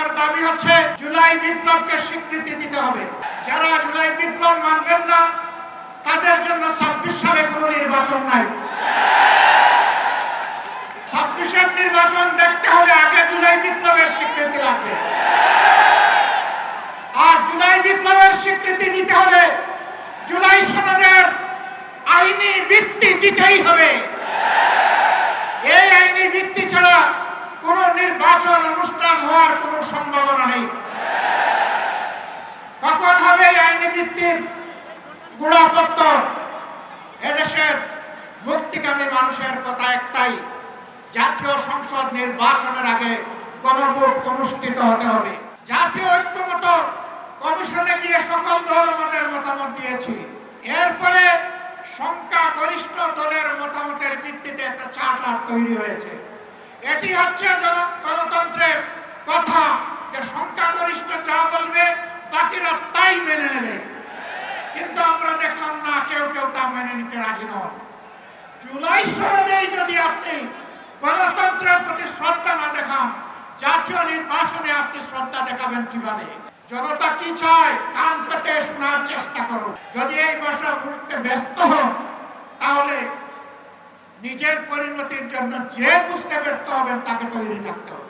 আমার দাবি হচ্ছে জুলাই বিপ্লবকে স্বীকৃতি দিতে হবে। যারা জুলাই বিপ্লব মানবেন না, তাদের জন্য ছাব্বিশ সালে কোনো নির্বাচন নাই। ছাব্বিশের নির্বাচন দেখতে হলে আগে জুলাই বিপ্লবের স্বীকৃতি লাগবে। আর জুলাই বিপ্লবের স্বীকৃতি দিতে হলে জুলাই সনদের আইনি ভিত্তি দিতেই হবে এই আইনি ভিত্তি ছাড়া কোনো নির্বাচন, অনুষ্ঠান হওয়ার কোনো সম্ভাবনা নেই। কখন হবে আইনি ভিত্তির গুণাপত্র এদেশের মুক্তিকামী মানুষের কথা একটাই, জাতীয় সংসদ নির্বাচনের আগে গণভোট অনুষ্ঠিত হতে হবে। জাতীয় ঐক্যমত কমিশনে গিয়ে সকল দল আমাদের মতামত দিয়েছি। এরপরে সংখ্যাগরিষ্ঠ দলের মতামতের ভিত্তিতে একটা চার্টার তৈরি হয়েছে। এটি হচ্ছে গণতন্ত্রের কথা যে সংখ্যাগরিষ্ঠ যা বলবে, বাকিরা তাই মেনে নেবে। কিন্তু আমরা দেখলাম না, কেউ কেউ তা মেনে নিতে রাজি নন। জুলাই সনদেই যদি আপনি গণতন্ত্রের প্রতি শ্রদ্ধা না দেখান, জাতীয় নির্বাচনে আপনি শ্রদ্ধা দেখাবেন কীভাবে? জনতা কি চায়? কান পেতে শোনার চেষ্টা করুন। যদি এই ভাষা বুঝতে ব্যস্ত হন, তাহলে নিজের পরিণতির জন্য যে বুঝতে ব্যর্থ হবেন তাকে তৈরি থাকতে হবে।